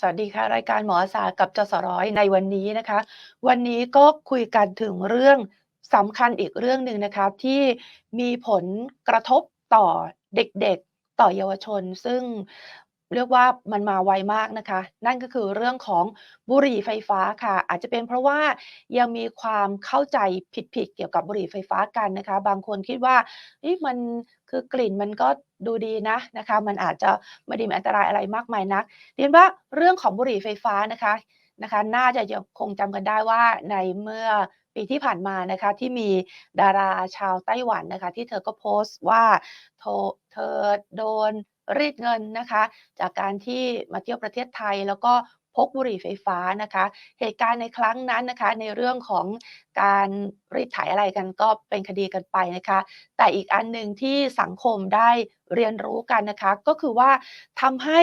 สวัสดีค่ะ รายการหมอศาสตร์กับจสร้อยในวันนี้นะคะ วันนี้ก็คุยกันถึงเรื่องสำคัญอีกเรื่องหนึ่งนะคะที่มีผลกระทบต่อเด็กๆ ต่อเยาวชน ซึ่ง เรียกว่ามันมาไวมากนะคะ นั่นก็คือเรื่องของบุหรี่ไฟฟ้าค่ะ อาจจะเป็นเพราะว่ายังมีความเข้าใจผิดๆเกี่ยวกับบุหรี่ไฟฟ้ากันนะคะ บางคนคิดว่ามันคือกลิ่นมันก็ดูดีนะนะคะ มันอาจจะไม่ได้มีอันตรายอะไรมากมายนักเรียนว่าเรื่องของบุหรี่ไฟฟ้านะคะนะคะ น่าจะยังคงจำกันได้ว่าในเมื่อปีที่ผ่านมานะคะที่มีดาราชาวไต้หวันนะคะ ที่เธอก็โพสต์ว่าเธอโดน รีดเงินนะคะ จากการที่มาเที่ยวประเทศไทยแล้วก็พกบุหรี่ไฟฟ้านะคะ เหตุการณ์ในครั้งนั้นนะคะ ในเรื่องของการรีดไถอะไรกันก็เป็นคดีกันไปนะคะ แต่อีกอันหนึ่งที่สังคมได้เรียนรู้กันนะคะ ก็คือว่าทำให้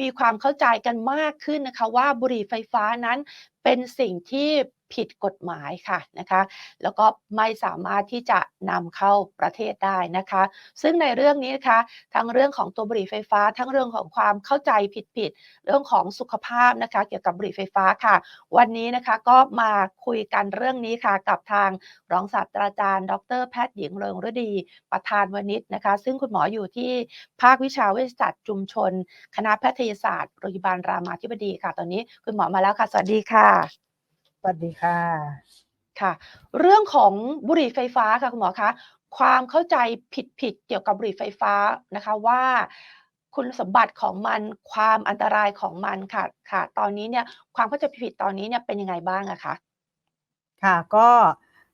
มีความเข้าใจกันมากขึ้นนะคะ ว่าบุหรี่ไฟฟ้านั้นเป็นสิ่งที่ ผิดกฎหมายค่ะนะคะแล้วก็ไม่สามารถที่จะนำเข้าประเทศได้นะคะ ซึ่งในเรื่องนี้นะคะทั้งเรื่องของตัวบุหรี่ไฟฟ้า ทั้งเรื่องของความเข้าใจผิดๆเรื่องของสุขภาพนะคะ เกี่ยวกับบุหรี่ไฟฟ้าค่ะ วันนี้นะคะก็มาคุยกันเรื่องนี้ค่ะ กับทางรองศาสตราจารย์ ดรแพทย์หญิงเริงฤดีประธานวณิชนะคะ ซึ่งคุณหมออยู่ที่ภาควิชาเวชศาสตร์ชุมชน คณะแพทยศาสตร์โรงพยาบาลรามาธิบดีค่ะ ตอนนี้คุณหมอมาแล้วค่ะ สวัสดีค่ะ สวัสดีค่ะ ค่ะ เรื่องของบุหรี่ไฟฟ้าค่ะคุณหมอคะความเข้าใจผิดๆเกี่ยวกับบุหรี่ไฟฟ้านะคะว่าคุณสมบัติของมันความอันตรายของมันค่ะค่ะ ตอนนี้เนี่ยความเข้าใจผิดๆตอนนี้เนี่ยเป็นยังไงบ้างอะคะ?ค่ะก็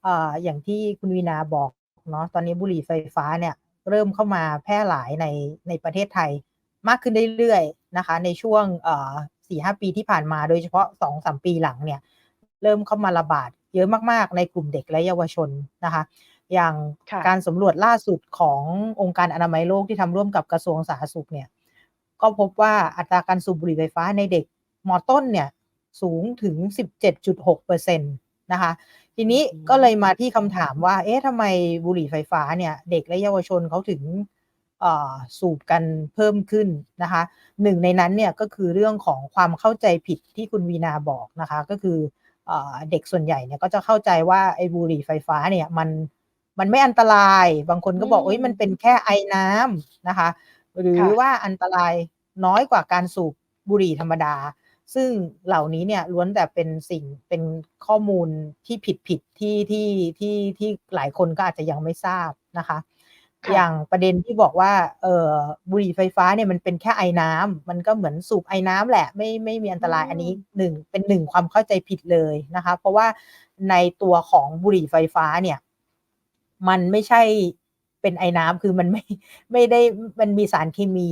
เอ่ออย่างที่คุณวีนาบอกเนาะตอนนี้บุหรี่ไฟฟ้าเนี่ยเริ่มเข้ามาแพร่หลายในในประเทศไทยมากขึ้นเรื่อยๆนะคะ ในช่วงเอ่อ4-5ปีที่ผ่านมาโดยเฉพาะ2-3ปีหลังเนี่ย เริ่มเข้ามาระบาดเยอะมากๆ ในกลุ่มเด็กและเยาวชนนะคะ อย่างค่ะการสำรวจล่าสุดขององค์การอนามัยโลกที่ทำร่วมกับกระทรวงสาธารณสุขเนี่ย ก็พบว่าอัตราการสูบบุหรี่ไฟฟ้าในเด็กม.ต้นเนี่ยสูงถึง 17.6%นะคะ ทีนี้อืมก็เลยมาที่คำถามว่า เอ๊ะทำไมบุหรี่ไฟฟ้าเนี่ยเด็กและเยาวชนเขาถึงเอ่อสูบกันเพิ่มขึ้นนะคะหนึ่งในนั้นเนี่ยก็คือเรื่องของความเข้าใจผิดที่คุณวีนาบอกนะคะ ก็คือ เอ่อเด็กส่วนใหญ่เนี่ยก็จะเข้าใจว่าไอ้บุหรี่ไฟฟ้าเนี่ยมันมันไม่อันตราย บางคนก็บอกอืมเฮ้ยมันเป็นแค่ไอน้ำนะคะ หรือค่ะว่าอันตรายน้อยกว่าการสูบบุหรี่ธรรมดา ซึ่งเหล่านี้เนี่ยล้วนแต่เป็นสิ่งเป็นข้อมูลที่ผิดๆที่ที่ที่ที่หลายคนก็อาจจะยังไม่ทราบนะคะค่ะ อย่างประเด็นที่บอกว่าเอ่อบุหรี่ไฟฟ้าเนี่ยมันเป็นแค่ไอน้ำมันก็เหมือนสูบไอน้ำแหละ ไม่ไม่มีอันตรายอืมอันนี้1เป็น1ความเข้าใจผิดเลยนะคะ เพราะว่าในตัวของบุหรี่ไฟฟ้าเนี่ย มันไม่ใช่เป็นไอน้ำคือมันไม่ไม่ได้มันมีสารเคมี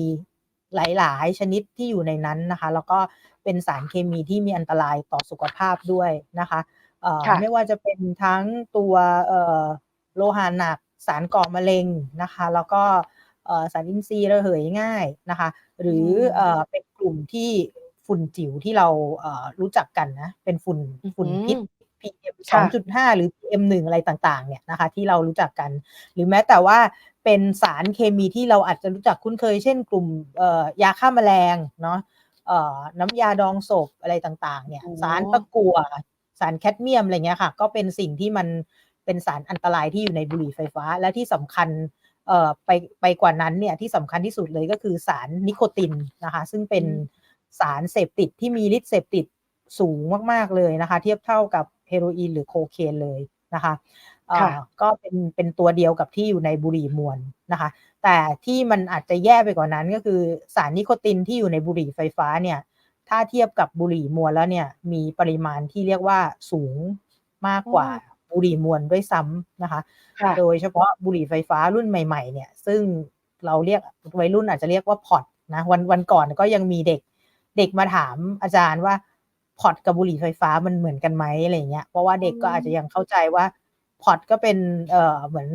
หลาย ๆ ชนิดที่อยู่ในนั้นนะคะ แล้วก็เป็นสารเคมีที่มีอันตรายต่อสุขภาพด้วยนะคะเอ่อค่ะไม่ว่าจะเป็นทั้งตัวเอ่อโลหะหนัก สารก่อมะเร็งนะคะ แล้วก็เอ่อสารอินทรีย์ระเหยง่ายนะคะ หรืออืมเอ่อเป็นกลุ่มที่ฝุ่นจิ๋วที่เราเอ่อรู้จักกันนะ เป็นฝุ่นอื้อฝุ่นฮืพิษอ PM ค่ะ2.5 หรือ PM1 อะไรต่างๆ เนี่ยนะคะที่เรารู้จักกัน หรือแม้แต่ว่าเป็นสารเคมีที่เราอาจจะรู้จักคุ้นเคย เช่นกลุ่มเอ่อยาฆ่าแมลงเนาะเอ่อน้ำยาดองศพอะไรต่างๆ เนี่ยอ๋อสารตะกั่วสารแคดเมียมอะไรเงี้ยค่ะ ก็เป็นสิ่งที่มัน เป็นสารอันตรายที่อยู่ในบุหรี่ไฟฟ้า และที่สำคัญเอ่อไปไปกว่านั้นเนี่ยที่สำคัญที่สุดเลยก็คือสารนิโคตินนะคะซึ่งเป็อืนมสารเสพติดที่มีฤทธิ์เสพติดสูงมาก ๆ เลยนะคะ เทียบเท่ากับเฮโรอีนหรือโคเคนเลยนะคะเอ่ค่ะอก็เป็นเป็นตัวเดียวกับที่อยู่ในบุหรี่มวลนะคะ แต่ที่มันอาจจะแย่ไปกว่านั้นก็คือสารนิโคตินที่อยู่ในบุหรี่ไฟฟ้าเนี่ย ถ้าเทียบกับบุหรี่มวลแล้วเนี่ย มีปริมาณที่เรียกว่าสูงมากอ๋กว่าอ บุหรี่มวลด้วยซ้ำนะคะค่ะโดยเฉพาะบุหรี่ไฟฟ้ารุ่นใหม่ๆเนี่ย ซึ่งเราเรียกวัยรุ่นอาจจะเรียกว่า pod นะวันวันก่อนก็ยังมีเด็กเด็กมาถามอาจารย์ว่า pod กับบุหรี่ไฟฟ้ามันเหมือนกันไหมอะไรอย่างเงี้ยเพราะว่าอืเด็กก็อาจจะมยังเข้าใจว่า pod ก็เป็นเอ่อเหมือน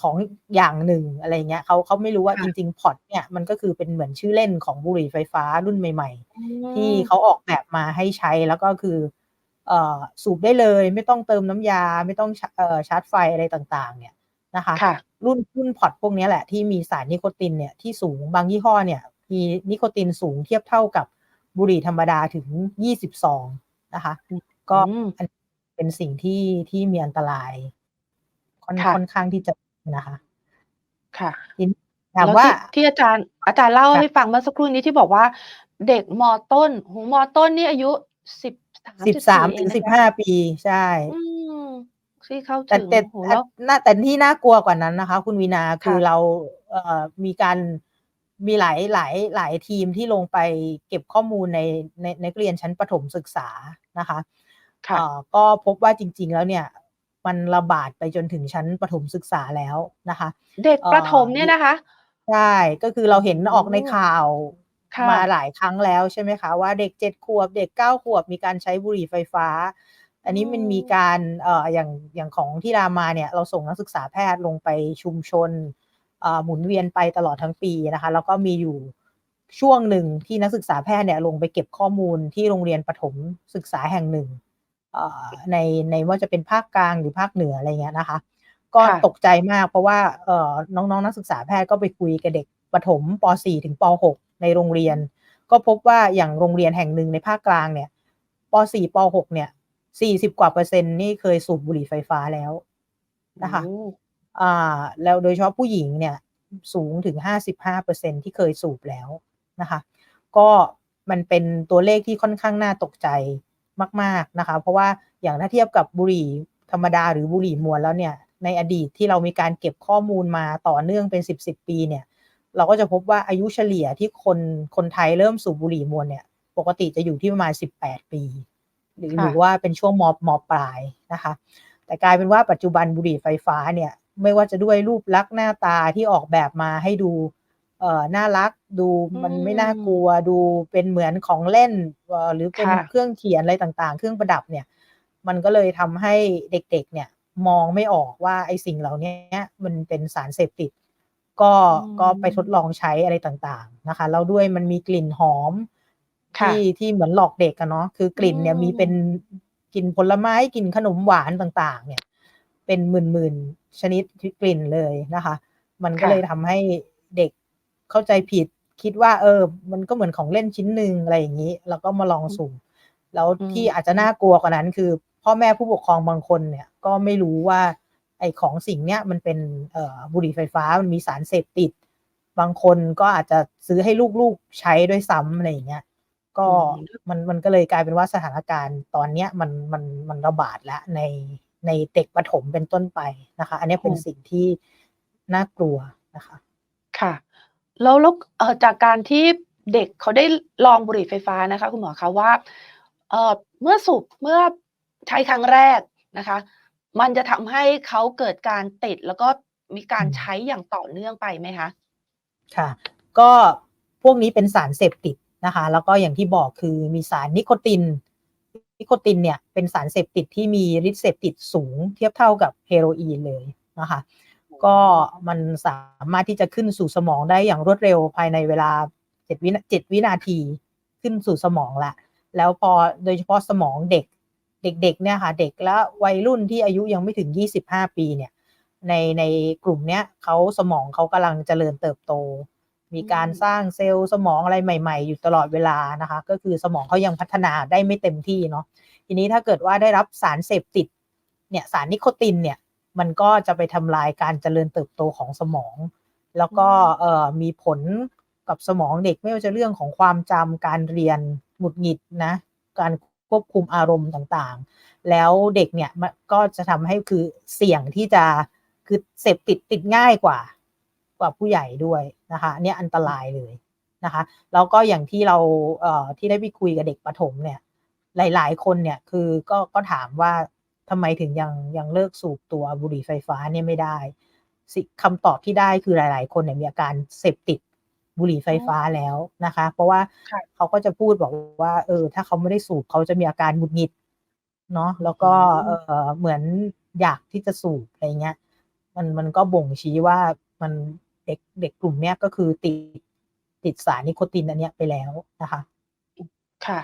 ของอย่างหนึ่งอะไรอย่างเงี้ยเขาเขาไม่รู้ว่าค่ะจริงๆ pod เนี่ยมันก็คือเป็นเหมือนชื่อเล่นของบุหรี่ไฟฟ้ารุ่นใหม่อืๆที่มเขาออกแบบมาให้ใช้แล้วก็คือเอ่อ สูบได้เลย ไม่ต้องเติมน้ำยา ไม่ต้องชเอ่อชาร์จไฟอะไรต่างๆ เนี่ยนะคะค่ะรุ่นรุ่น pod พวกเนี้ยแหละที่มีสารนิโคตินเนี่ยที่สูงบางยี่ห้อเนี่ยมีนิโคตินสูงเทียบเท่ากับบุหรี่ธรรมดาถึง20ซองนะคะ ก็อืมอันเป็นสิ่งที่ที่มีอันตรายค่อนค่ะค่อนข้างที่จะนะคะ ค่ะทีนี้ถามแล้วว่าที่ที่อาจารย์อาจารย์เล่าค่ะให้ฟังเมื่อสักครู่นี้ที่บอกว่า เด็กมต้นโอ้โฮมต้นนี่อายุ13 สิบสาม14เอถึงงนะสิบคะห้าปีใช่อืมที่เข้าแต่ถึงแต่โอ้โฮอแล้วน่าแต่ที่น่ากลัวกว่านั้นนะคะ คุณวีนาคือค่ะเราเอ่อมีการมีหลายหลายหลายทีมที่ลงไปเก็บข้อมูลในในในนักเรียนชั้นประถมศึกษานะคะค่ะเอ่อก็พบว่าจริง ๆ แล้วเนี่ย มันระบาดไปจนถึงชั้นประถมศึกษาแล้วนะคะ เด็กเอ่อประถมเนี่ยนะคะใช่ก็คือเราเห็นออกในข่าวค่ะ มาหลายครั้งแล้วใช่ไหมคะ ว่าเด็กเจ็ดขวบ เด็กเก้าขวบมีการใช้บุหรี่ไฟฟ้า อันนี้มันมีการเอ่ออย่างอย่างของที่รามาเนี่ยเราส่งนักศึกษาแพทย์ลงไปชุมชนเอ่อหมุนเวียนไปตลอดทั้งปีนะคะ แล้วก็มีอยู่ช่วงหนึ่งที่นักศึกษาแพทย์เนี่ยลงไปเก็บข้อมูลที่โรงเรียนประถมศึกษาแห่งหนึ่งเอ่อในในว่าจะเป็นภาคกลางหรือภาคเหนืออะไรเงี้ยนะคะ ก็ค่ะตกใจมากเพราะว่าเอ่อน้องๆนักศึกษาแพทย์ก็ไปคุยกับเด็กประถมป .4 ถึงป .6 ในโรงเรียน ก็พบว่าอย่างโรงเรียนแห่งหนึ่งในภาคกลางเนี่ยป .4 ป .6 เนี่ย40กว่าเปอร์เซ็นต์นี่เคยสูบบุหรี่ไฟฟ้าแล้วนะคะโอ้อ่า แล้วโดยเฉพาะผู้หญิงเนี่ย สูงถึง55%ที่เคยสูบแล้วนะคะ ก็มันเป็นตัวเลขที่ค่อนข้างน่าตกใจมาก ๆนะคะ เพราะว่าอย่างถ้าเทียบกับบุหรี่ธรรมดาหรือบุหรี่มวนแล้วเนี่ย ในอดีตที่เรามีการเก็บข้อมูลมาต่อเนื่องเป็น10 10ปีเนี่ย เราก็จะพบว่าอายุเฉลี่ยที่คนคนไทยเริ่มสูบบุหรี่มวนเนี่ย ปกติจะอยู่ที่ประมาณ 18 ปี หรือค่ะหรือว่าเป็นช่วงมมปลายนะคะ แต่กลายเป็นว่าปัจจุบันบุหรี่ไฟฟ้าเนี่ย ไม่ว่าจะด้วยรูปลักษณ์หน้าตาที่ออกแบบมาให้ดูเอ่อน่ารักดูมันไม่น่ากลัวดูเป็นเหมือนของเล่นเอ่อหรือเป็นค่ะเครื่องเขียนอะไรต่างๆ เครื่องประดับเนี่ย มันก็เลยทำให้เด็กๆ เนี่ยมองไม่ออกว่าไอ้สิ่งเหล่านี้มันเป็นสารเสพติด ก็อืมก็ไปทดลองใช้อะไรต่างๆนะคะแล้วด้วยมันมีกลิ่นหอมค่ะที่ที่เหมือนหลอกเด็กกันเนาะคือกลิ่นเนี่ยอืมมีเป็นกลิ่นผลไม้กลิ่นขนมหวานต่างๆ เนี่ย เป็นหมื่นๆชนิดกลิ่นเลยนะคะ มันก็ค่ะเลยทำให้เด็กเข้าใจผิดคิดว่า เออ มันก็เหมือนของเล่นชิ้นหนึ่งอะไรอย่างนี้ แล้วก็มาลองสุ่มแล้วอืมที่อาจจะน่ากลัวกว่านั้น คือ พ่อแม่ผู้ปกครองบางคนเนี่ย ก็ไม่รู้ว่า ไอ้ของสิ่งเนี้ยมันเป็นเอ่อบุหรี่ไฟฟ้ามันมีสารเสพติด บางคนก็อาจจะซื้อให้ลูกๆใช้ด้วยซ้ำอะไรอย่างเงี้ยก็อืมมันมันก็เลยกลายเป็นว่าสถานการณ์ตอนเนี้ยมันมันมันระบาดแล้วในในเด็กประถมเป็นต้นไปนะคะ อันเนี้ยเป็นสิ่งที่น่ากลัวนะคะ ค่ะแล้วแล้วเอ่อจากการที่เด็กเขาได้ลองบุหรี่ไฟฟ้านะคะ คุณหมอคะว่าเอ่อเมื่อสูบเมื่อใช้ครั้งแรกนะคะ มันจะทำให้เขาเกิดการติด แล้วก็มีการอืมใช้อย่างต่อเนื่องไปไหมคะ ค่ะ ก็พวกนี้เป็นสารเสพติดนะคะ แล้วก็อย่างที่บอกคือมีสารนิโคติน นิโคตินเนี่ยเป็นสารเสพติดที่มีฤทธิ์เสพติดสูง เทียบเท่ากับเฮโรอีนเลยนะคะ ก็มันสามารถที่จะขึ้นสู่สมองได้อย่างรวดเร็วภายในเวลาเจ็ดวินาเจ็ดวินาทีขึ้นสู่สมองละ แล้วพอโดยเฉพาะสมองเด็ก เด็กๆเนี่ยค่ะเด็กและวัยรุ่นที่อายุยังไม่ถึง 25 ปีเนี่ยในในกลุ่มเนี้ยเขาสมองเขากำลังเจริญเติบโต มีการอืมสร้างเซลล์สมองอะไรใหม่ ๆ อยู่ตลอดเวลานะคะ ก็คือสมองเขายังพัฒนาได้ไม่เต็มที่เนาะทีนี้ถ้าเกิดว่าได้รับสารเสพติดเนี่ยสารนิโคตินเนี่ยมันก็จะไปทำลายการเจริญเติบโตของสมอง แล้วก็อืมเอ่อมีผลกับสมองเด็กไม่ว่าจะเรื่องของความจำการเรียนหงุดหงิดนะ การ ควบคุมอารมณ์ต่างๆ แล้วเด็กเนี่ยมันก็จะทำให้คือเสี่ยงที่จะคือเสพติดติดง่ายกว่า กว่าผู้ใหญ่ด้วยนะคะเนี่ยอันตรายเลยนะคะแล้วก็อย่างที่เราเอ่อที่ได้ไปคุยกับเด็กประถมเนี่ยหลาย ๆ คนเนี่ยคือก็ก็ถามว่าทำไมถึงยังยังเลิกสูบตัวบุหรี่ไฟฟ้าเนี่ยไม่ได้สิคำตอบที่ได้คือหลาย ๆ คนเนี่ยมีอาการเสพติด บุหรี่ไฟฟ้าแล้วนะคะ เพราะว่าค่ะเขาก็จะพูดบอกว่าเออถ้าเขาไม่ได้สูบเขาจะมีอาการหงุดหงิดเนาะแล้วก็อืมเออเหมือนอยากที่จะสูบอะไรเงี้ยมันมันก็บ่งชี้ว่ามันเด็กเด็กกลุ่มเนี้ยก็คือติดติดสารนิโคตินอันเนี้ยไปแล้วนะคะ ค่ะ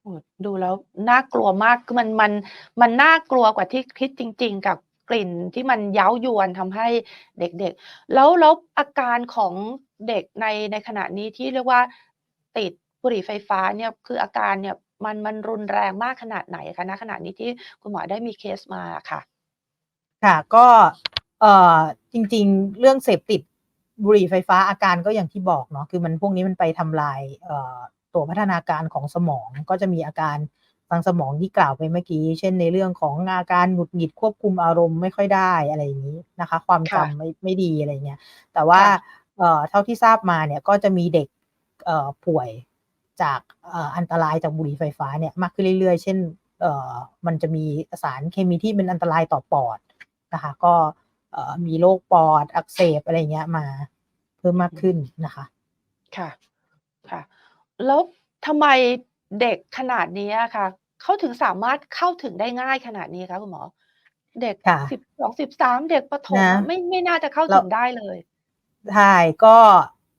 โอ้ดูแล้วน่ากลัวมากคือมันมันมันน่ากลัวกว่าที่คิดจริง ๆ กับ กลิ่นที่มันเย้ายวนทำให้เด็กๆ แล้วแล้วอาการของเด็กในในขณะนี้ที่เรียกว่าติดบุหรี่ไฟฟ้าเนี่ยคืออาการเนี่ยมันมันรุนแรงมากขนาดไหนคะณขณะนี้ที่คุณหมอได้มีเคสมาค่ะ?ค่ะก็เอ่อจริง ๆ เรื่องเสพติดบุหรี่ไฟฟ้าอาการก็อย่างที่บอกเนาะคือมันพวกนี้มันไปทำลายเอ่อตัวพัฒนาการของสมองก็จะมีอาการ ทางสมองที่กล่าวไปเมื่อกี้ เช่นในเรื่องของอาการหงุดหงิดควบคุมอารมณ์ไม่ค่อยได้อะไรอย่างงี้นะคะ ความคจ่ะำไม่ไม่ดีอะไรอย่างเงี้ย แต่ว่าค่ะเอ่อเท่าที่ทราบมาเนี่ยก็จะมีเด็กเอ่อป่วยจากเอ่ออันตรายจากบุหรี่ไฟฟ้าเนี่ยมากขึ้นเรื่อยๆ เช่นเอ่อมันจะมีสารเคมีที่เป็นอันตรายต่อปอดนะคะ ก็เอ่อมีโรคปอดอักเสบอะไรอย่างเงี้ยมาเพิ่มมากอืขึ้นมนะคะ ค่ะ ค่ะ แล้วทำไม เด็กขนาดนี้อะค่ะ เขาถึงสามารถเข้าถึงได้ง่ายขนาดนี้คะคุณหมอ?เด็กค่ะ12-13เด็กประถมนะอะไม่ไม่น่าจะเข้าแล้ถึวงได้เลย ใช่ก็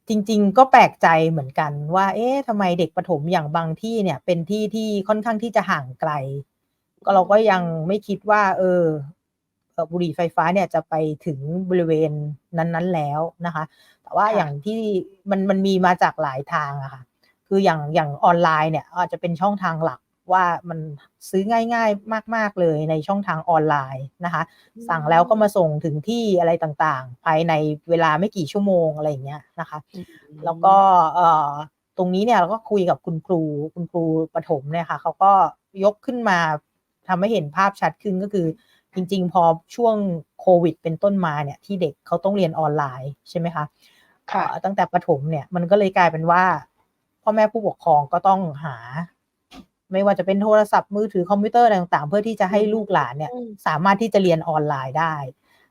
จริง ๆ ก็แปลกใจเหมือนกันว่า เอ๊ะทำไมเด็กประถมอย่างบางที่เนี่ยเป็นที่ที่ค่อนข้างที่จะห่างไกล ก็อืเราก็ยังมไม่คิดว่า เออเอ่อบุหรี่ไฟฟ้าเนี่ยจะไปถึงบริเวณนั้น ๆ แล้วนะคะ แต่ว่าค่อย่าะงที่มันมันมีมาจากหลายทางอะค่ะ คืออย่างอย่างออนไลน์เนี่ยอาจจะเป็นช่องทางหลักว่ามันซื้อง่ายๆ มาก ๆ เลยในช่องทางออนไลน์นะคะอืสั่งแล้วก็มมาส่งถึงที่อะไรต่างๆ ภายในเวลาไม่กี่ชั่วโมงอะไรอย่างเงี้ยนะคะอืแล้วก็มเอ่อตรงนี้เนี่ยเราก็คุยกับคุณครูคุณครูประถมเนี่ยค่ะเขาก็ยกขึ้นมาทำให้เห็นภาพชัดขึ้นก็คือ จริง ๆ พอช่วงโควิด เป็นต้นมาเนี่ยที่เด็กเขาต้องเรียนออนไลน์ใช่ไหมคะคเอ่่ะอตั้งแต่ประถมเนี่ยมันก็เลยกลายเป็นว่า พ่อแม่ผู้ปกครองก็ต้องหา ไม่ว่าจะเป็นโทรศัพท์มือถือคอมพิวเตอร์อะไรต่างๆ เพื่อที่จะอืให้ลูกหลานเนี่ยมสามารถที่จะเรียนออนไลน์ได้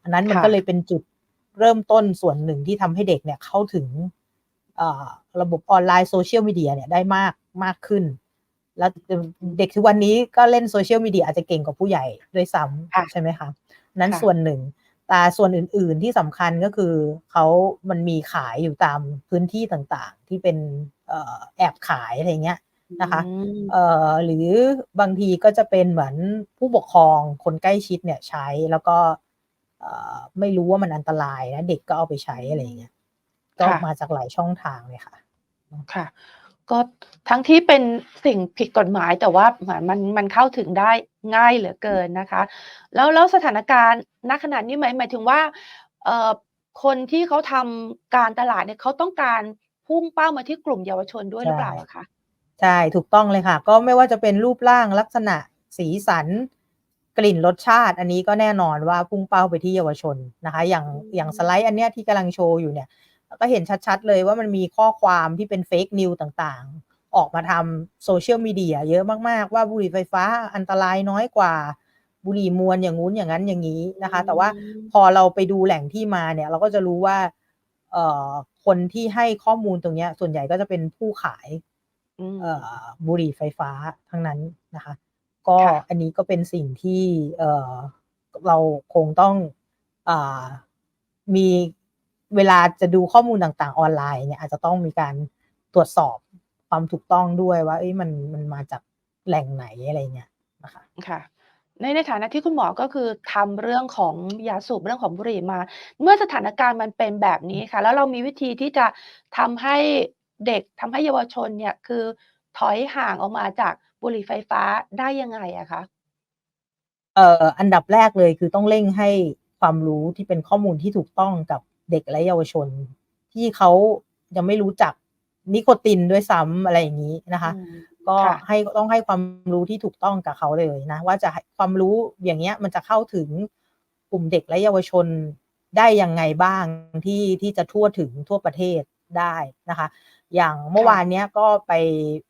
อันนั้นมัคน่ะก็เลยเป็นจุดเริ่มต้นส่วนหนึ่งที่ทำให้เด็กเนี่ยเข้าถึงเอ่อระบบออนไลน์ Social Media เนี่ยได้มากมากขึ้น แล้วเอ่อเด็กทุกวันนี้ก็เล่น Social Media อาจจะเก่งกว่าผู้ใหญ่ด้วยซ้ค่ะำใช่ไหมคะ นั้นค่ะส่วนหนึ่ง แต่ส่วนอื่นๆที่สำคัญก็คือเขามันมีขายอยู่ตามพื้นที่ต่างๆ ที่เป็นเอ่อแอบขายอะไรอย่างเงี้ยอืนะคะมเอ่อหรือบางทีก็จะเป็นเหมือนผู้ปกครองคนใกล้ชิดเนี่ยใช้แล้วก็เอ่อไม่รู้ว่ามันอันตรายนะเด็กก็เอาไปใช้อะไรอย่างเงี้ยก็ค่ะมาจากหลายช่องทางเลยค่ะอืมค่ะ ก็ทั้งที่เป็นสิ่งผิดกฎหมายแต่ว่าเหมือนมันมันเข้าถึงได้ง่ายเหลือเกินนะคะ แล้วแล้วสถานการณ์ ณขณะนี้หมายหมายถึงว่าเอ่อคนที่เขาทำการตลาดเนี่ยเขาต้องการพุ่งเป้ามาที่กลุ่มเยาวชนด้วยใชหรือ่เปล่าอะคะ?ใช่ถูกต้องเลยค่ะ ก็ไม่ว่าจะเป็นรูปร่างลักษณะสีสัน กลิ่นรสชาติ อันนี้ก็แน่นอนว่าพุ่งเป้าไปที่เยาวชนนะคะ อย่างอือย่างสมไลด์อันเนี้ยที่กำลังโชว์อยู่เนี่ย ก็เห็นชัดๆเลยว่ามันมีข้อความที่เป็น Fake News ต่างๆ ออกมาทำ Social Media เยอะมากๆ ว่าบุหรี่ไฟฟ้าอันตรายน้อยกว่า บุหรี่มวลอย่างงู้นอย่างงั้นอย่างงี้อนืะคะ แต่ว่ามพอเราไปดูแหล่งที่มาเนี่ย เราก็จะรู้ว่าเอ่อคนที่ให้ข้อมูลตรงเนี้ย ส่วนใหญ่ก็จะเป็นผู้ขายอืเอ่มอบุหรี่ไฟฟ้าทั้งนั้นนะคะ ก็ค่ะอันนี้ก็เป็นสิ่งที่เอ่อเราคงต้องอ่ามีเวลาจะดูข้อมูลต่างๆออนไลน์เนี่ยอาจจะต้องมีการตรวจสอบความถูกต้องด้วยว่าเอ๊ะมันมันมาจากแหล่งไหนอะไรเงี้ยนะคะค่ะ ในในฐานะที่คุณหมอก็คือทำเรื่องของยาสูบเรื่องของบุหรี่มา เมื่อสถานการณ์มันเป็นแบบนี้ค่ะ แล้วเรามีวิธีที่จะทำให้เด็กทำให้เยาวชนเนี่ยคือถอยห่างออกมาจากบุหรี่ไฟฟ้าได้ยังไงอะคะ?เอ่ออันดับแรกเลยคือต้องเร่งให้ความรู้ที่เป็นข้อมูลที่ถูกต้องกับเด็กและเยาวชน ที่เขายังไม่รู้จักนิโคตินด้วยซ้ำอะไรอย่างงี้นะอืคะม ก็ค่ะให้ต้องให้ความรู้ที่ถูกต้องกับเขาเลยนะ ว่าจะให้ความรู้อย่างเงี้ยมันจะเข้าถึงกลุ่มเด็กและเยาวชนได้ยังไงบ้างที่ที่จะทั่วถึงทั่วประเทศได้นะคะ อย่างเมื่อค่วาะนเนี้ยก็ไป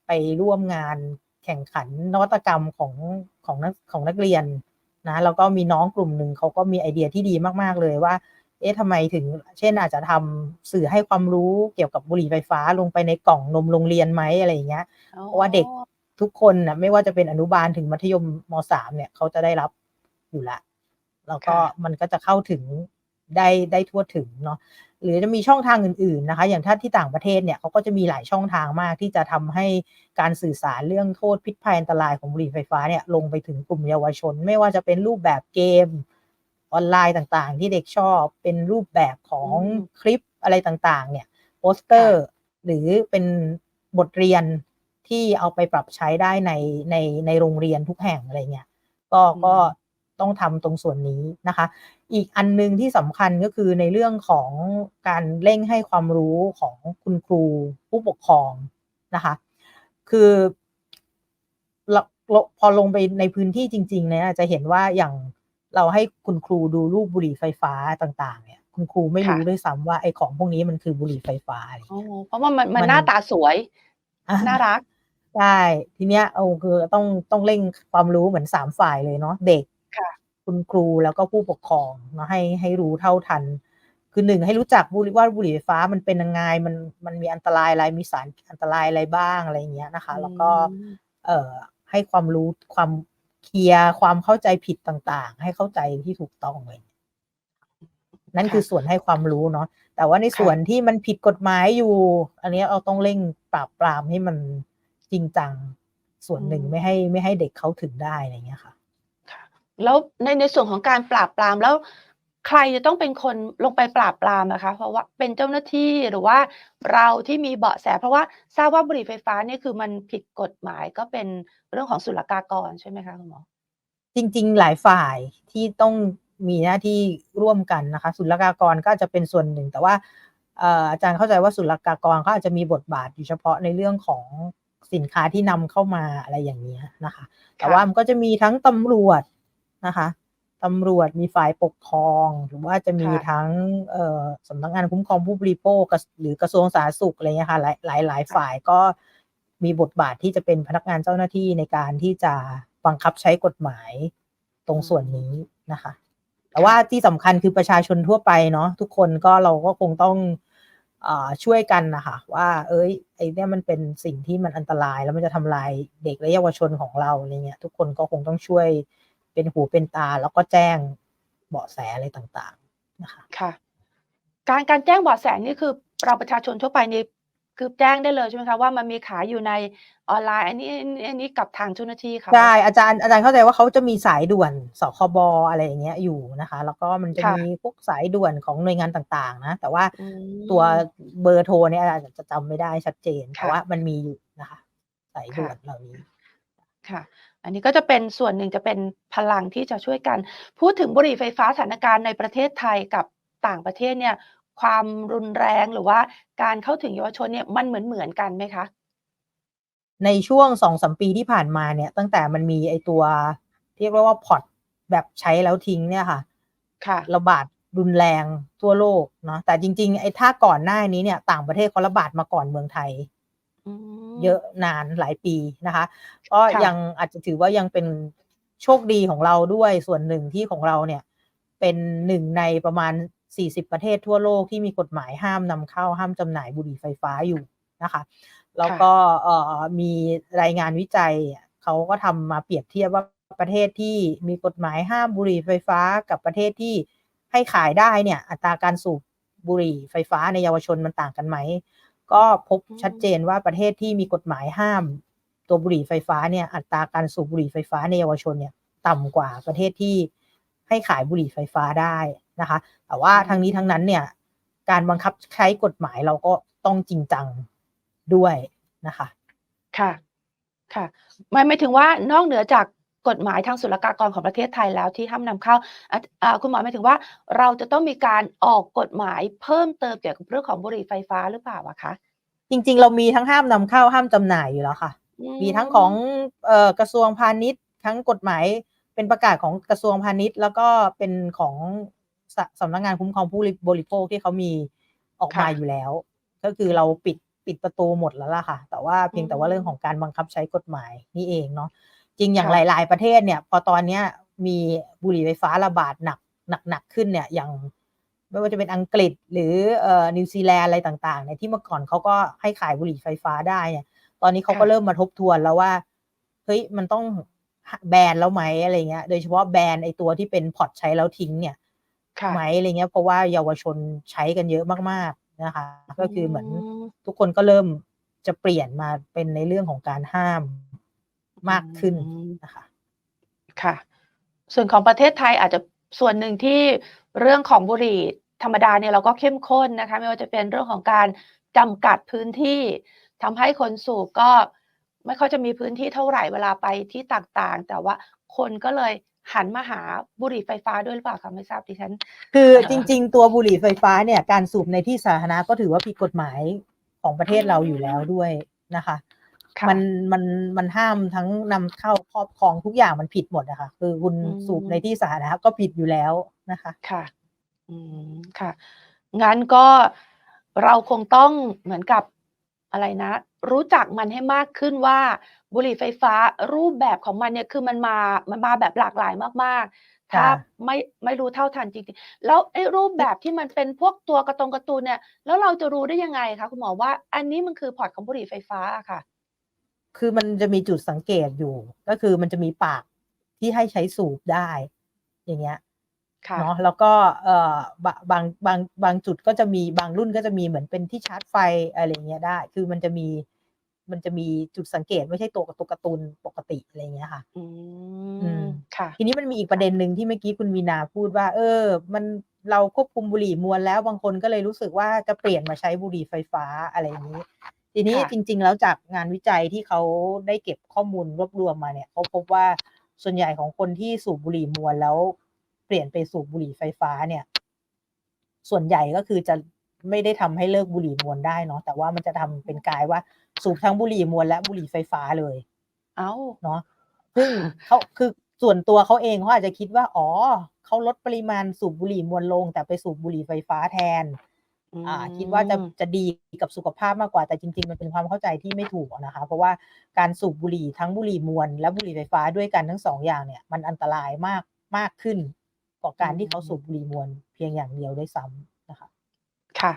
ไปร่วมงานแข่งขันนวัตกรรมของของนักของนักเรียนนะแล้วก็มีน้องกลุ่มหนึ่งเขาก็มีไอเดียที่ดีมาก ๆ เลยว่า เอ๊ะทำไมถึง เช่นอาจจะทำสื่อให้ความรู้เกี่ยวกับบุหรี่ไฟฟ้าลงไปในกล่องนมโรงเรียนไหมอะไรอย่างเงี้ยอ๋อเพราะว่าเด็กทุกคนน่ะไม่ว่าจะเป็นอนุบาลถึงมัธยมม.3เนี่ยเขาจะได้รับอยู่แล้วแล้วก็ค่ะมันก็จะเข้าถึงได้ได้ทั่วถึงเนาะหรือจะมีช่องทางอื่น ๆนะคะ อย่างถ้าที่ต่างประเทศเนี่ยเขาก็จะมีหลายช่องทางมากที่จะทำให้การสื่อสารเรื่องโทษพิษภัยอันตรายของบุหรี่ไฟฟ้าเนี่ยลงไปถึงกลุ่มเยาวชน ไม่ว่าจะเป็นรูปแบบเกม ออนไลน์ต่างๆ ที่เด็กชอบเป็นรูปแบบขออืงมคลิปอะไรต่างๆ เนี่ยโปสเตอค่ะร์ หรือเป็นบทเรียนที่เอาไปปรับใช้ได้ในในในโรงเรียนทุกแห่งอะไรเงี้ยก็ก็ต้องทำตรงส่วนนี้นะคะ อีกอันหนึงที่สำคัญก็คือในเรื่องของการเร่งให้ความรู้ของคุณครูผู้ปกครองนะคะ คือเราเราพอลงไปในพื้นที่จริงๆเนี่ยจะเห็นว่าอย่าง เราให้คุณครูดูรูปบุหรี่ไฟฟ้าต่างๆ เนี่ย คุณครูไม่รู้ด้วยซ้ำว่าไอ้ของพวกนี้มันคือบุหรี่ไฟฟ้าอะไรอย่างอ๋อเงี้ยเพราะว่ามันมันมันหน้าตาสวยอ่าน่ารักใช่ทีเนี้ยเอาคือต้องต้องเร่งความรู้เหมือนสามฝ่ายเลยเนาะเด็กค่ะคุณครูแล้วก็ผู้ปกครองเนาะให้ให้รู้เท่าทัน คือหนึ่งให้รู้จักบุหรี่ว่าบุหรี่ไฟฟ้ามันเป็นยังไงมันมันมีอันตรายอะไรมีสารอันตรายอะไรบ้างอะไรอย่างเงี้ยนะคะ แล้วก็อืมเอ่อให้ความรู้ความ เคลียร์ความเข้าใจผิดต่างๆ ให้เข้าใจที่ถูกต้องเลย นั่นค่ะคือส่วนให้ความรู้เนาะแต่ว่าในค่ะส่วนที่มันผิดกฎหมายอยู่ อันเนี้ยเราต้องเร่งปราบปรามให้มันจริงจังส่วนหนึ่งไม่ให้ไม่ให้เด็กเข้าถึงได้อะไรเงี้ยค่ะค่ะ แล้วในในส่วนของการปราบปรามแล้ว ใครจะต้องเป็นคนลงไปปราบปรามนะคะ เพราะว่าเป็นเจ้าหน้าที่หรือว่าเราที่มีเบาะแส เพราะว่าทราบว่าบุหรี่ไฟฟ้าเนี่ยคือมันผิดกฎหมายก็เป็นเรื่องของศุลกากรใช่ไหมคะคุณหมอจริง ๆ หลายฝ่ายที่ต้องมีหน้าที่ร่วมกันนะคะศุลกากรก็จะเป็นส่วนหนึ่ง แต่ว่าอาจารย์เข้าใจว่าศุลกากรเขาอาจจะมีบทบาทอยู่เฉพาะในเรื่องของสินค้าที่นำเข้ามาอะไรอย่างนี้ยนะคะ แต่ว่ามันก็จะมีทั้งตำรวจนะคะ ตำรวจมีฝ่ายปกครอง หรือว่าจะมีค่ะทั้งเอ่อสำนักงานคุ้มครองผู้บริโภคกระหรือกระทรวงสาธารณสุขอะไรเงี้ยค่ะหลายหลายหลายฝ่ายก็มีบทบาทที่จะเป็นพนักงานเจ้าหน้าที่ในการที่จะบังคับใช้กฎหมายตรงส่วนนี้นะคะ แต่ว่าที่สำคัญคือประชาชนทั่วไปเนาะทุกคนก็เราก็คงต้องเอ่อช่วยกันนะคะว่า เอ้ยไอ้เนี่ยมันเป็นสิ่งที่มันอันตรายแล้วมันจะทำลายเด็กและเยาวชนของเราอะไรเงี้ยทุกคนก็คงต้องช่วย เป็นหูเป็นตาแล้วก็แจ้งเบาะแสอะไรต่างๆนะคะค่ะ การการแจ้งเบาะแสนี่คือเราประชาชนทั่วไปนี่คือแจ้งได้เลยใช่ไหมคะว่ามันมีขายอยู่ในออนไลน์ อันนี้อันนี้อันนี้กับทางเจ้าหน้าที่เขาใช่อาจารย์อาจารย์เข้าใจว่าเขาจะมีสายด่วนสคบอะไรอย่างเงี้ยอยู่นะคะ แล้วก็มันจะค่ะมีพวกสายด่วนของหน่วยงานต่างๆ นะ แต่ว่าอืมตัวเบอร์โทรเนี่ยอาจจะจำไม่ได้ชัดเจนค่ะแต่ว่ามันมีอยู่นะคะ สายด่วนค่ะเหล่านี้ค่ะ อันนี้ก็จะเป็นส่วนหนึ่งจะเป็นพลังที่จะช่วยกัน พูดถึงบุหรี่ไฟฟ้าสถานการณ์ในประเทศไทยกับต่างประเทศเนี่ยความรุนแรงหรือว่าการเข้าถึงเยาวชนเนี่ยมันเหมือนเหมือนกันไหมคะ ในช่วงสองสมปีที่ผ่านมาเนี่ย ตั้งแต่มันมีไอตัวที่เรียกว่าพอร์ตแบบใช้แล้วทิ้งเนี่ยค่ะ ค่ะระบาดรุนแรงทั่วโลกเนาะแต่จริง ๆ ไอ้ถ้าก่อนหน้านี้เนี่ย ต่างประเทศเขาระบาดมาก่อนเมืองไทยอืม เยอะนานหลายปีนะคะ ก็ค่ะยังอาจจะถือว่ายังเป็นโชคดีของเราด้วยส่วนหนึ่งที่ของเราเนี่ย เป็นหนึ่งในประมาณ 40 ประเทศทั่วโลกที่มีกฎหมายห้ามนำเข้าห้ามจำหน่ายบุหรี่ไฟฟ้าอยู่นะคะ แล้วก็เอ่อมีรายงานวิจัยเขาก็ทำมาเปรียบเทียบว่าประเทศที่มีกฎหมายห้ามบุหรี่ไฟฟ้ากับประเทศที่ให้ขายได้เนี่ย อัตราการสูบบุหรี่ไฟฟ้าในเยาวชนมันต่างกันไหม ก็พบอืมชัดเจนว่าประเทศที่มีกฎหมายห้าม ตัวบุหรี่ไฟฟ้าเนี่ยอัตราการสูบบุหรี่ไฟฟ้าในเยาวชนเนี่ยต่ำกว่าประเทศที่ให้ขายบุหรี่ไฟฟ้าได้นะคะ แต่ว่าทั้งนี้ทั้งนั้นเนี่ยการบังคับใช้กฎหมายเราก็ต้องจริงจังด้วยนะคะ ค่ะ ค่ะหมายหมายถึงว่านอกเหนือจาก กฎหมายทางศุลกากรของประเทศไทยแล้วที่ห้ามนำเข้าอะอ่าคุณหมอหมายถึงว่าเราจะต้องมีการออกกฎหมายเพิ่มเติมเกี่ยวกับเรื่องของบุหรี่ไฟฟ้าหรือเปล่าอะคะจริง ๆ เรามีทั้งห้ามนำเข้าห้ามจำหน่ายอยู่แล้วค่ะอืมีทั้งของเอ่อกระทรวงพาณิชย์ ทั้งกฎหมายเป็นประกาศของกระทรวงพาณิชย์ แล้วก็เป็นของสสำนักงานคุ้มครองผู้บริโภคที่เขามีออกมาอยู่แล้ว ก็คือเราปิดปิดประตูหมดแล้วล่ะค่ะ แต่ว่าเพียงแต่ว่าเรื่องของการบังคับใช้กฎหมายนี่เองเนาะ จริงอย่างหลาย ๆ ประเทศเนี่ย พอตอนเนี้ยมีบุหรี่ไฟฟ้าระบาดหนักหนักหนักขึ้นเนี่ยอย่างไม่ว่าจะเป็นอังกฤษหรือเอ่อนิวซีแลนด์อะไรต่างๆเนี่ยที่เมื่อก่อนเขาก็ให้ขายบุหรี่ไฟฟ้าได้เนี่ย ตอนนี้เขาก็เริ่มมาทบทวนแล้วว่าเฮ้ยมันต้องแบนแล้วไหมอะไรเงี้ย โดยเฉพาะแบนไอตัวที่เป็นพอร์ตใช้แล้วทิ้งเนี่ยค่ะไหมอะไรเงี้ยเพราะว่าเยาวชนใช้กันเยอะมากๆนะคะ ก็คือเหมือนมทุกคนก็เริ่มจะเปลี่ยนมาเป็นในเรื่องของการห้าม มากขึ้นอืมนะคะค่ะ ส่วนของประเทศไทยอาจจะส่วนหนึ่งที่เรื่องของบุหรี่ธรรมดาเนี่ยเราก็เข้มข้นนะคะ ไม่ว่าจะเป็นเรื่องของการจำกัดพื้นที่ทำให้คนสูบก็ไม่ค่อยจะมีพื้นที่เท่าไหร่เวลาไปที่ต่างๆ แต่ว่าคนก็เลยหันมาหาบุหรี่ไฟฟ้าด้วยหรือเปล่าคะไม่ทราบดิฉัน คือเอ่อจริง ๆ ตัวบุหรี่ไฟฟ้าเนี่ยการสูบในที่สาธารณะก็ถือว่าผิดกฎหมายของประเทศเราอยู่แล้วด้วยนะคะค่ะ มันมันมันห้ามทั้งนำเข้าครอบครองทุกอย่างมันผิดหมดนะคะคือคุณอืมสูบในที่สาธารณะก็ผิดอยู่แล้วนะคะค่ะ อืมค่ะ งั้นก็เราคงต้องเหมือนกับอะไรนะ รู้จักมันให้มากขึ้นว่าบุหรี่ไฟฟ้ารูปแบบของมันเนี่ยคือมันมามันมาแบบหลากหลายมากๆ ถ้าค่ะไม่ไม่รู้เท่าทันจริงๆ แล้วไอ้รูปแบบที่มันเป็นพวกตัวการ์ตงการ์ตูนเนี่ย แล้วเราจะรู้ได้ยังไงคะคุณหมอว่า อันนี้มันคือพอร์ตของบุหรี่ไฟฟ้าอะค่ะ คือมันจะมีจุดสังเกตอยู่ ก็คือมันจะมีปากที่ให้ใช้สูบได้ อย่างเงี้ยค่ะเนาะแล้วก็เอ่อบะบางบางบางจุดก็จะมีบางรุ่นก็จะมีเหมือนเป็นที่ชาร์จไฟอะไรเงี้ยได้ คือมันจะมีมันจะมีจุดสังเกตไม่ใช่ตัวกับตัวการ์ตูนปกติอะไรเงี้ยค่ะ อือืมมค่ะ ทีนี้มันมีอีกประเด็นหนึ่งที่เมื่อกี้คุณวีนาพูดว่า เออ มันเราควบคุมบุหรี่มวลแล้วบางคนก็เลยรู้สึกว่าจะเปลี่ยนมาใช้บุหรี่ไฟฟ้าอะไรอย่างนี้ ทีนี้ค่ะจริง ๆ แล้วจากงานวิจัยที่เขาได้เก็บข้อมูลรวบรวมมาเนี่ยเขาพบว่าส่วนใหญ่ของคนที่สูบบุหรี่มวลแล้วเปลี่ยนไปสูบบุหรี่ไฟฟ้าเนี่ย ส่วนใหญ่ก็คือจะไม่ได้ทำให้เลิกบุหรี่มวลได้เนาะแต่ว่ามันจะทำเป็นกลายว่าสูบทั้งบุหรี่มวลและบุหรี่ไฟฟ้าเลย เอ้าเนาะซึ่งเขาคือส่วนตัวเขาเองเขาอาจจะคิดว่า อ๋อเขาลดปริมาณสูบบุหรี่มวลลง แต่ไปสูบบุหรี่ไฟฟ้าแทน อ่าคิดว่าจะอืมจะดีกับสุขภาพมากกว่าแต่จริง ๆ มันเป็นความเข้าใจที่ไม่ถูกนะคะ เพราะว่าการสูบบุหรี่ทั้งบุหรี่มวลและบุหรี่ไฟฟ้าด้วยกันทั้งสองอย่างเนี่ย มันอันตรายมากมากขึ้นกว่าการที่เขาสูบบุหรี่มวลเพียงอย่างเดียวด้วยซ้ำนะคะค่ะ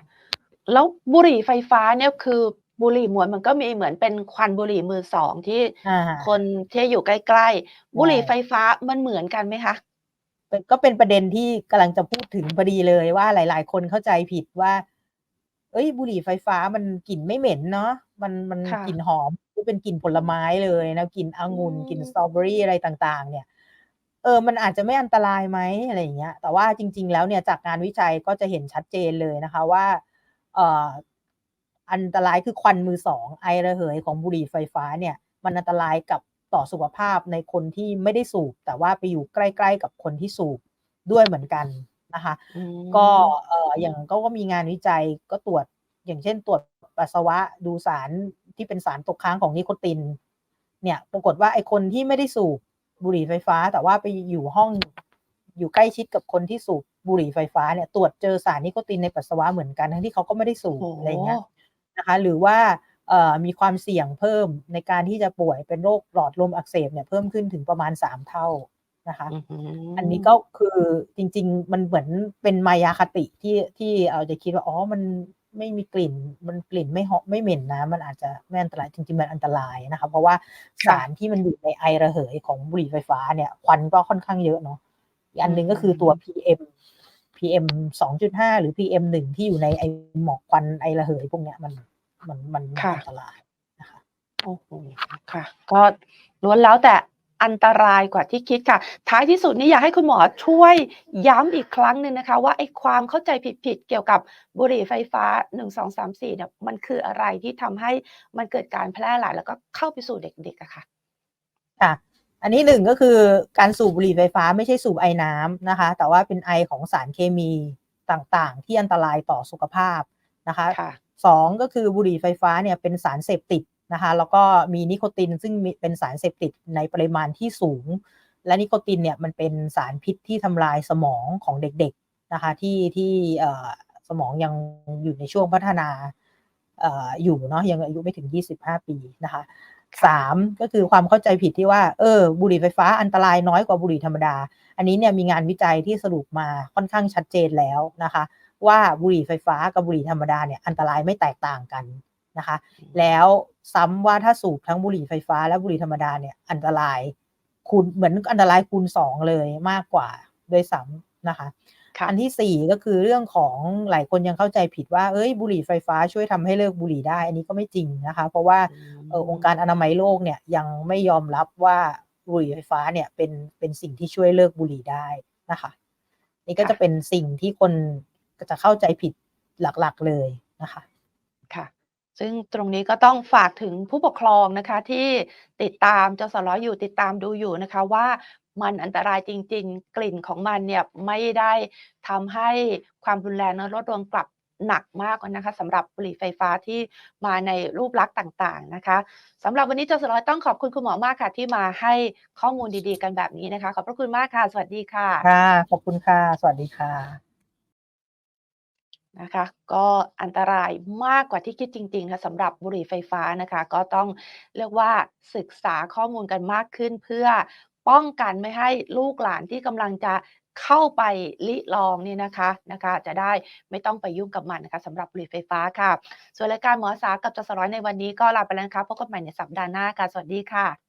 แล้วบุหรี่ไฟฟ้าเนี่ยคือบุหรี่มวนมันก็มีเหมือนเป็นควันบุหรี่มือสองที่อ่าคนที่อยู่ใกล้ๆบุหรี่ใช่ไฟฟ้ามันเหมือนกันไหมคะเป็น ก็เป็นประเด็นที่กำลังจะพูดถึงพอดีเลยว่าหลาย ๆ คนเข้าใจผิดว่า เอ้ย บุหรี่ไฟฟ้ามันกลิ่นไม่เหม็นเนาะมันมันค่ะ กลิ่นหอมเป็นกลิ่นผลไม้เลยนะกลิ่นองุ่นอืมกลิ่นสตรอเบอรี่อะไรต่างๆ เนี่ย เออ มันอาจจะไม่อันตรายไหมอะไรอย่างเงี้ย แต่ว่าจริง ๆ แล้วเนี่ยจากงานวิจัยก็จะเห็นชัดเจนเลยนะคะว่า เอ่ออันตรายคือควันมือสองไอระเหยของบุหรี่ไฟฟ้าเนี่ย มันอันตรายกับ ต่อสุขภาพในคนที่ไม่ได้สูบ แต่ว่าไปอยู่ใกล้ ๆ กับคนที่สูบด้วยเหมือนกันนะคะอืมก็เอ่ออย่างก็ก็มีงานวิจัยก็ตรวจอย่างเช่นตรวจปัสสาวะดูสารที่เป็นสารตกค้างของนิโคติน เนี่ย ปรากฏว่าไอ้คนที่ไม่ได้สูบบุหรี่ไฟฟ้า แต่ว่าไปอยู่ห้องอยู่ใกล้ชิดกับคนที่สูบบุหรี่ไฟฟ้าเนี่ยตรวจเจอสารนิโคตินในปัสสาวะเหมือนกันทั้งที่เขาก็ไม่ได้สูบโอ้โหอะไรเงี้ยนะคะ หรือว่าเอ่อ มีความเสี่ยงเพิ่มในการที่จะป่วยเป็นโรคหลอดลมอักเสบเนี่ยเพิ่มขึ้นถึงประมาณสามเท่านะคะอื้อหือันนี้ก็คือจริง ๆ มันเหมือนเป็นมายาคติที่ที่เราจะคิดว่าอ๋อมันไม่มีกลิ่นมันกลิ่นไม่หอมไม่เหม็นนะ มันอาจจะไม่อันตรายจริงๆมันอันตรายนะคะเพราะว่าสารที่มันอยู่ในไอระเหยของบุหรี่ไฟฟ้าเนี่ยควันก็ค่อนข้างเยอะเนาะอีกอันหนึ่งก็คือตัว PM PM 2.5 หรือ PM 1ที่อยู่ในไอหมอกควันไอระเหยพวกเนี้ยมัน มันมันมันค่ะอันตรายนะคะโอ้โหค่ะ ก็ล้วนแล้วแต่อันตรายกว่าที่คิดค่ะ ท้ายที่สุดนี้อยากให้คุณหมอช่วยย้ำอีกครั้งหนึ่งนะคะ ว่าไอ้ความเข้าใจผิดๆเกี่ยวกับบุหรี่ไฟฟ้า 1 2 3 4เนี่ยมันคืออะไรที่ทำให้มันเกิดการแพร่หลายแล้วก็เข้าไปสู่เด็กๆอะค่ะค่ะ อันนี้หนึ่งก็คือการสูบบุหรี่ไฟฟ้าไม่ใช่สูบไอน้ำนะคะ แต่ว่าเป็นไอของสารเคมีต่างๆ ที่อันตรายต่อสุขภาพนะคะค่ะ สองก็คือบุหรี่ไฟฟ้าเนี่ยเป็นสารเสพติดนะคะแล้วก็มีนิโคตินซึ่งเป็นสารเสพติดในปริมาณที่สูง และนิโคตินเนี่ยมันเป็นสารพิษที่ทำลายสมองของเด็กๆนะคะที่ที่สมองยังอยู่ในช่วงพัฒนาเอ่ออยู่เนาะยังอายุไม่ถึง 25 ปีนะคะสามก็คือความเข้าใจผิดที่ว่าเออบุหรี่ไฟฟ้าอันตรายน้อยกว่าบุหรี่ธรรมดา อันนี้เนี่ยมีงานวิจัยที่สรุปมาค่อนข้างชัดเจนแล้วนะคะ ว่าบุหรี่ไฟฟ้ากับบุหรี่ธรรมดาเนี่ยอันตรายไม่แตกต่างกันนะคะ แล้วซ้ำว่าถ้าสูบทั้งบุหรี่ไฟฟ้าและบุหรี่ธรรมดาเนี่ยอันตรายคูณเหมือนอันตรายคูณสองเลยมากกว่าด้วยซ้ำนะคะค่ะอันที่สี่ก็คือเรื่องของหลายคนยังเข้าใจผิดว่าเอ้ยบุหรี่ไฟฟ้าช่วยทำให้เลิกบุหรี่ได้ อันนี้ก็ไม่จริงนะคะ เพราะว่าเออองค์การอนามัยโลกเนี่ยยังไม่ยอมรับว่าบุหรี่ไฟฟ้าเนี่ยเป็นเป็นสิ่งที่ช่วยเลิกบุหรี่ได้นะคะ นี่ก็ค่ะจะเป็นสิ่งที่คน จะเข้าใจผิดหลักๆเลยนะคะค่ะ ซึ่งตรงนี้ก็ต้องฝากถึงผู้ปกครองนะคะ ที่ติดตามจสร้อยอยู่ติดตามดูอยู่นะคะว่ามันอันตรายจริง ๆ กลิ่นของมันเนี่ยไม่ได้ทำให้ความรุนแรงนั้นลดลงกลับหนักมากนะคะสำหรับบุหรี่ไฟฟ้าที่มาในรูปลักษณ์ต่างๆนะคะสำหรับวันนี้จสร้อยต้องขอบคุณคุณหมอมากค่ะ ที่มาให้ข้อมูลดีๆกันแบบนี้นะคะ ขอบพระคุณมากค่ะ สวัสดีค่ะค่ะขอบคุณค่ะ สวัสดีค่ะ นะคะก็อันตรายมากกว่าที่คิดจริงๆค่ะสำหรับบุหรี่ไฟฟ้านะคะ ก็ต้องเรียกว่าศึกษาข้อมูลกันมากขึ้น เพื่อป้องกันไม่ให้ลูกหลานที่กำลังจะเข้าไปลิลองนี่นะคะนะคะ จะได้ไม่ต้องไปยุ่งกับมันนะคะสำหรับบุหรี่ไฟฟ้าค่ะ ส่วนรายการหมอสากับจสร้อยในวันนี้ก็ลาไปแล้วนะคะพบกันใหม่ในสัปดาห์หน้าค่ะสวัสดีค่ะ